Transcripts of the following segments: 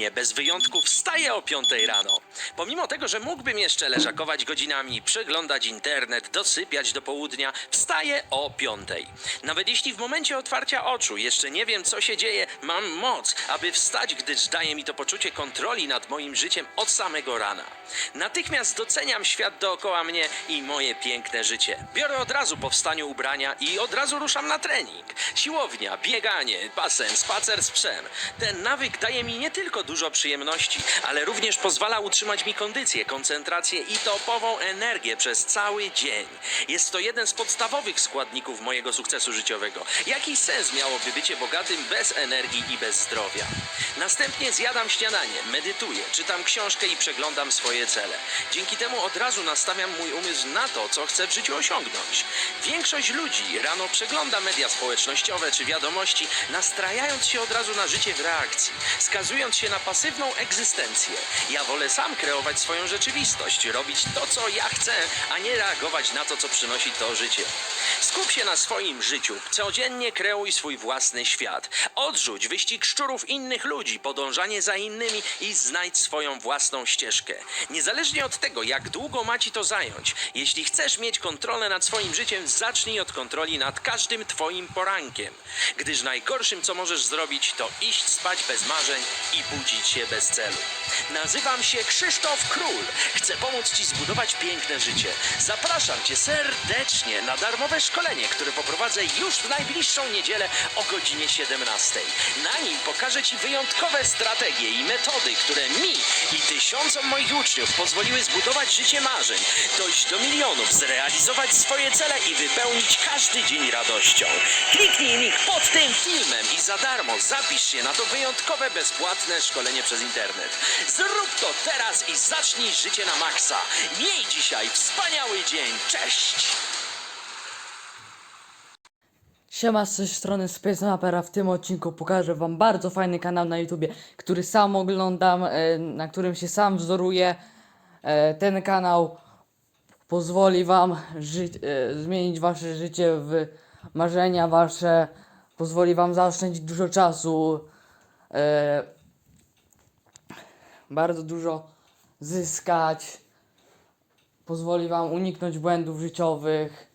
Codziennie, bez wyjątków, wstaję o 5 rano. Pomimo tego, że mógłbym jeszcze leżakować godzinami, przeglądać internet, dosypiać do południa, wstaję o 5. Nawet jeśli w momencie otwarcia oczu jeszcze nie wiem, co się dzieje, mam moc, aby wstać, gdyż daje mi to poczucie kontroli nad moim życiem od samego rana. Natychmiast doceniam świat dookoła mnie i moje piękne życie. Biorę od razu po wstaniu ubrania i od razu ruszam na trening. Siłownia, bieganie, basen, spacer z psem. Ten nawyk daje mi nie tylko dużo przyjemności, ale również pozwala utrzymać mi kondycję, koncentrację i topową energię przez cały dzień. Jest to jeden z podstawowych składników mojego sukcesu życiowego. Jaki sens miałoby bycie bogatym bez energii i bez zdrowia? Następnie zjadam śniadanie, medytuję, czytam książkę i przeglądam swoje cele. Dzięki temu od razu nastawiam mój umysł na to, co chcę w życiu osiągnąć. Większość ludzi rano przegląda media społecznościowe czy wiadomości, nastrajając się od razu na życie w reakcji, skazując się na pasywną egzystencję. Ja wolę sam kreować swoją rzeczywistość, robić to, co ja chcę, a nie reagować na to, co przynosi to życie. Skup się na swoim życiu, codziennie kreuj swój własny świat. Odrzuć wyścig szczurów innych ludzi, podążanie za innymi i znajdź swoją własną ścieżkę. Niezależnie od tego, jak długo ma ci to zająć, jeśli chcesz mieć kontrolę nad swoim życiem, zacznij od kontroli nad każdym twoim porankiem. Gdyż najgorszym, co możesz zrobić, to iść spać bez marzeń i budzić się bez celu. Nazywam się Krzysztof Król. Chcę pomóc ci zbudować piękne życie. Zapraszam cię serdecznie na darmowe szkolenie, które poprowadzę już w najbliższą niedzielę o godzinie 17. Na nim pokażę ci wyjątkowe strategie i metody, które mi i tysiącom moich uczniów pozwoliły zbudować życie marzeń, dojść do milionów, zrealizować swoje cele i wypełnić każdy dzień radością. Kliknij link pod tym filmem i za darmo zapisz się na to wyjątkowe, bezpłatne szkolenie przez internet. Zrób to teraz i zacznij życie na maksa. Miej dzisiaj wspaniały dzień. Cześć! Siema, z tej strony Space Mapera. W tym odcinku pokażę wam bardzo fajny kanał na YouTubie, który sam oglądam, e, na którym się sam wzoruję. E, Ten kanał pozwoli wam e, zmienić wasze życie w marzenia wasze, pozwoli wam zaoszczędzić dużo czasu, bardzo dużo zyskać, pozwoli wam uniknąć błędów życiowych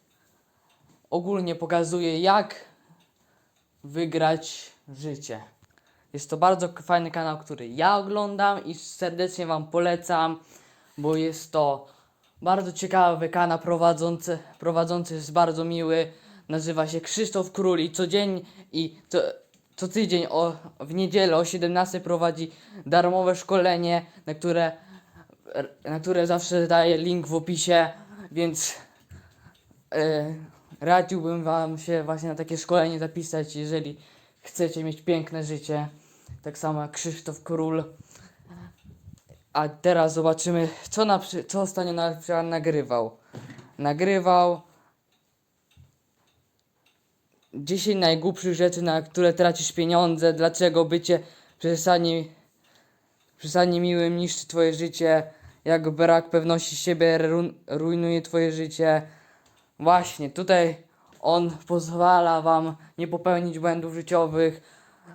ogólnie pokazuje, jak wygrać życie. Jest to bardzo fajny kanał, który ja oglądam i serdecznie Wam polecam, bo jest to bardzo ciekawy kanał prowadzący, prowadzący jest bardzo miły. Nazywa się Krzysztof Król i codziennie i co, co tydzień o, w niedzielę o 17 prowadzi darmowe szkolenie, na które, na które zawsze daję link w opisie, więc e, radziłbym Wam się właśnie na takie szkolenie zapisać, jeżeli chcecie mieć piękne życie. Tak samo jak Krzysztof Król. A teraz zobaczymy, co, na, co ostatnio na nagrywał. Nagrywał 10 najgłupszych rzeczy, na które tracisz pieniądze, dlaczego bycie przesadnie, przesadnie miłym niszczy Twoje życie, jak brak pewności siebie ru- rujnuje Twoje życie. Właśnie, tutaj on pozwala wam nie popełnić błędów życiowych,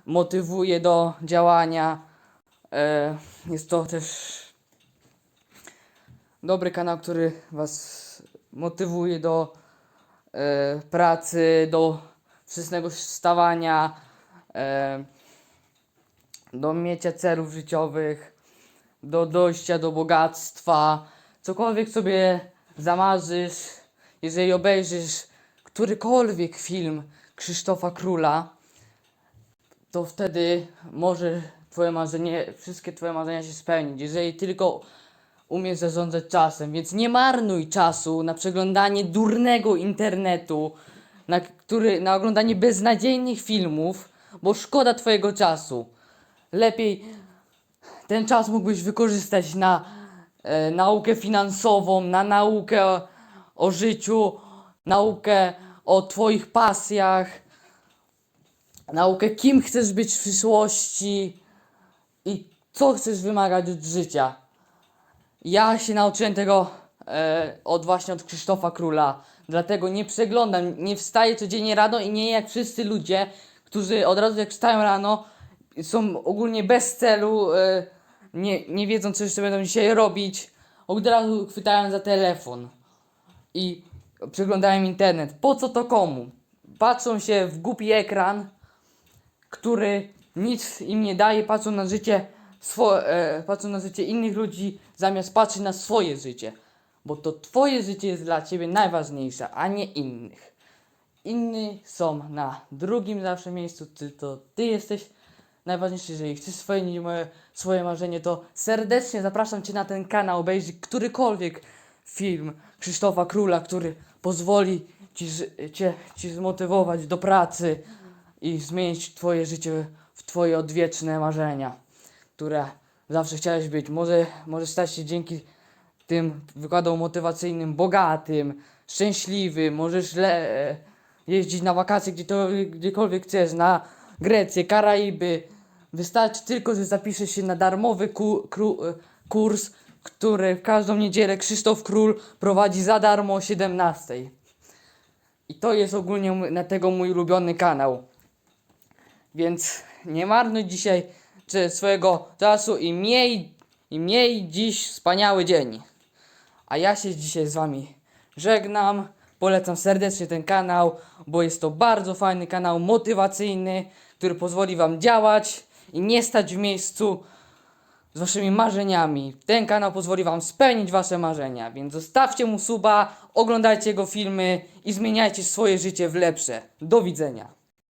motywuje do działania. E, jest to też dobry kanał, który was motywuje do e, pracy, do wczesnego wstawania, e, do mienia celów życiowych, do dojścia do bogactwa. Cokolwiek sobie zamarzysz, jeżeli obejrzysz którykolwiek film Krzysztofa Króla, to wtedy może twoje marzenie, wszystkie twoje marzenia się spełnić, jeżeli tylko umiesz zarządzać czasem, więc nie marnuj czasu na przeglądanie durnego internetu, na, który, na oglądanie beznadziejnych filmów, bo szkoda twojego czasu. Lepiej ten czas mógłbyś wykorzystać na e, naukę finansową, na naukę o, o życiu, naukę o Twoich pasjach, naukę kim chcesz być w przyszłości i co chcesz wymagać od życia. Ja się nauczyłem tego e, od właśnie od Krzysztofa Króla, dlatego nie przeglądam, nie wstaję codziennie rano i nie jak wszyscy ludzie, którzy od razu jak wstają rano są ogólnie bez celu, e, nie, nie wiedzą co jeszcze będą dzisiaj robić, od razu chwytają za telefon i przeglądają internet. Po co to komu? Patrzą się w głupi ekran, który nic im nie daje, patrzą na życie, swo- e, patrzą na życie innych ludzi, zamiast patrzeć na swoje życie. Bo to twoje życie jest dla ciebie najważniejsze, a nie innych. Inni są na drugim zawsze miejscu, ty, to ty jesteś najważniejszy, jeżeli chcesz moje, swoje marzenie, to serdecznie zapraszam cię na ten kanał, obejrzyj którykolwiek film Krzysztofa Króla, który pozwoli ci, cię, ci zmotywować do pracy i zmienić twoje życie w twoje odwieczne marzenia, które zawsze chciałeś być. Może, może stać się dzięki tym wykładom motywacyjnym bogatym, szczęśliwym, możesz le- jeździć na wakacje gdzie to, gdziekolwiek chcesz, na Grecję, Karaiby. Wystarczy tylko, że zapiszesz się na darmowy ku, kru, kurs, który w każdą niedzielę Krzysztof Król prowadzi za darmo o 17. I to jest ogólnie na tego mój ulubiony kanał. Więc nie marnuj dzisiaj swojego czasu i miej, i miej dziś wspaniały dzień. A ja się dzisiaj z wami żegnam. Polecam serdecznie ten kanał, bo jest to bardzo fajny kanał motywacyjny, który pozwoli wam działać i nie stać w miejscu z waszymi marzeniami. Ten kanał pozwoli wam spełnić wasze marzenia, więc zostawcie mu suba, oglądajcie jego filmy i zmieniajcie swoje życie w lepsze. Do widzenia.